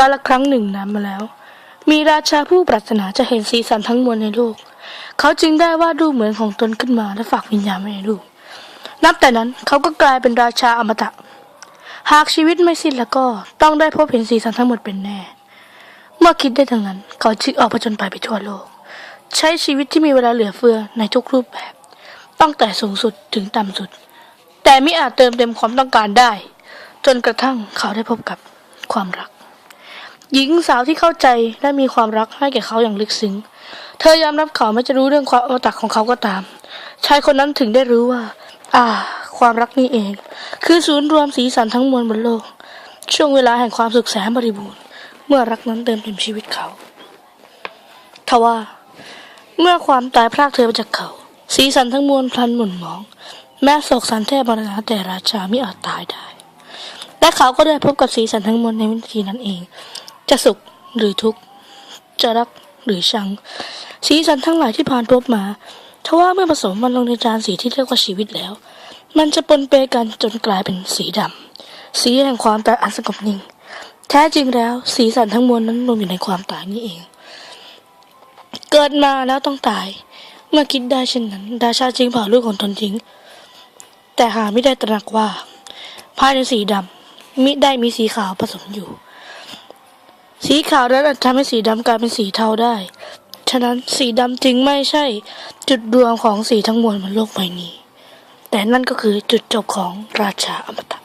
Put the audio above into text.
กาลครั้งหนึ่งนานมาแล้ว มีราชาผู้ปรารถนาจะเห็นสีสันทั้งมวลในโลก เขาจึงได้วาดรูปเหมือนของตนขึ้นมาและฝากวิญญาณไว้ในรูปนับแต่นั้นเขาก็กลายเป็นราชาอมตะ หากชีวิตไม่สิ้นแล้วก็ต้องได้พบเห็นสีสันทั้งหมดเป็นแน่ เมื่อคิดได้ดังนั้น เขาจึงออกผจญไปไปทั่วโลก ใช้ชีวิตที่มีเวลาเหลือเฟือในทุกรูปแบบ ตั้งแต่สูงสุดถึงต่ำสุด แต่ไม่อาจเติมเต็มความต้องการได้ จนกระทั่งเขาได้พบกับความรัก หญิงสาวที่เข้าใจและมีความรักให้แก่เขาอย่างลึกซึ้ง เธอยอมรับเขาไม่จะรู้เรื่องความอมตะของเขาก็ตาม ชายคนนั้นถึงได้รู้ว่า อ่า ความรักนี่เอง คือศูนย์รวมสีสันทั้งมวลบนโลก ช่วงเวลาแห่งความสุขแสนบริบูรณ์ เมื่อรักนั้นเติมเต็มชีวิตเขาทว่า เมื่อความตายพรากเธอไปจากเขา สีสันทั้งมวลพลันหม่นหมอง แม้โศกสันแทบมรณะแต่ราชาไม่อาจตายได้และเขาก็ได้พบกับสีสันทั้งมวลในวินาทีนั้นเอง จะสุขหรือทุกข์ จะรักหรือชัง สีสันทั้งหลายที่ผ่านพบมาทว่าเมื่อผสมมันลงในจานสีที่เรียกว่าชีวิตแล้ว มันจะปนเปกันจนกลายเป็นสีดำสีแห่งความตายอันสงบนิ่ง แท้จริงแล้ว สีสันทั้งมวลนั้นรวมอยู่ในความตายนี่เอง เกิดมาแล้วต้องตาย เมื่อคิดได้เช่นนั้น ดาชาจึงเผาลูกของตนทิ้ง แต่หาไม่ได้ตระหนักว่าภายในสีดำมิได้มีสีขาวผสมอยู่ สีขาวนั้นอาจทำให้สีดำกลายเป็นสีเทาได้ ฉะนั้นสีดำจึงไม่ใช่จุดรวมของสีทั้งมวลบนโลกใบนี้ แต่นั่นก็คือจุดจบของราชาอมตะ